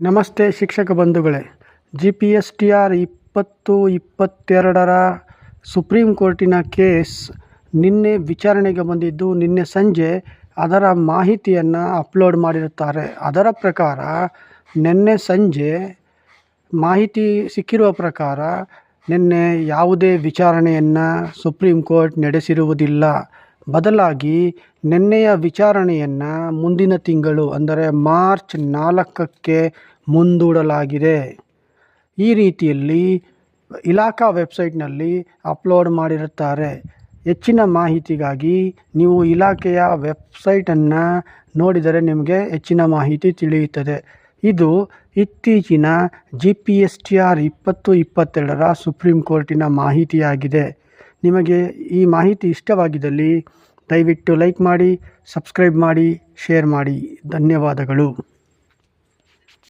ನಮಸ್ತೆ ಶಿಕ್ಷಕ ಬಂಧುಗಳೇ. G P S T R ಇಪ್ಪತ್ತು ಇಪ್ಪತ್ತೆರಡರ ಸುಪ್ರೀಂ ಕೋರ್ಟಿನ ಕೇಸ್ ನಿನ್ನೆ ವಿಚಾರಣೆಗೆ ಬಂದಿದ್ದು ನಿನ್ನೆ ಸಂಜೆ ಅದರ ಮಾಹಿತಿಯನ್ನು ಅಪ್ಲೋಡ್ ಮಾಡಿರುತ್ತಾರೆ. ಅದರ ಪ್ರಕಾರ ನಿನ್ನೆ ಸಂಜೆ ಮಾಹಿತಿ ಸಿಕ್ಕಿರುವ ಪ್ರಕಾರ ನಿನ್ನೆ ಯಾವುದೇ ವಿಚಾರಣೆಯನ್ನು ಸುಪ್ರೀಂ ಕೋರ್ಟ್ ನಡೆಸಿರುವುದಿಲ್ಲ. ಬದಲಾಗಿ ನಿನ್ನೆಯ ವಿಚಾರಣೆಯನ್ನು ಮುಂದಿನ ತಿಂಗಳು, ಅಂದರೆ ಮಾರ್ಚ್ ನಾಲ್ಕಕ್ಕೆ ಮುಂದೂಡಲಾಗಿದೆ. ಈ ರೀತಿಯಲ್ಲಿ ಇಲಾಖಾ ವೆಬ್ಸೈಟ್ನಲ್ಲಿ ಅಪ್ಲೋಡ್ ಮಾಡಿರುತ್ತಾರೆ. ಹೆಚ್ಚಿನ ಮಾಹಿತಿಗಾಗಿ ನೀವು ಇಲಾಖೆಯ ವೆಬ್ಸೈಟನ್ನು ನೋಡಿದರೆ ನಿಮಗೆ ಹೆಚ್ಚಿನ ಮಾಹಿತಿ ತಿಳಿಯುತ್ತದೆ. ಇದು ಇತ್ತೀಚಿನ G P S T R ಇಪ್ಪತ್ತು ಇಪ್ಪತ್ತೆರಡರ ಸುಪ್ರೀಂ ಕೋರ್ಟಿನ ಮಾಹಿತಿಯಾಗಿದೆ. ನಿಮಗೆ ಈ ಮಾಹಿತಿ ಇಷ್ಟವಾಗಿದ್ದಲ್ಲಿ ದಯವಿಟ್ಟು ಲೈಕ್ ಮಾಡಿ ಸಬ್ಸ್ಕ್ರೈಬ್ ಮಾಡಿ ಶೇರ್ ಮಾಡಿ. ಧನ್ಯವಾದಗಳು.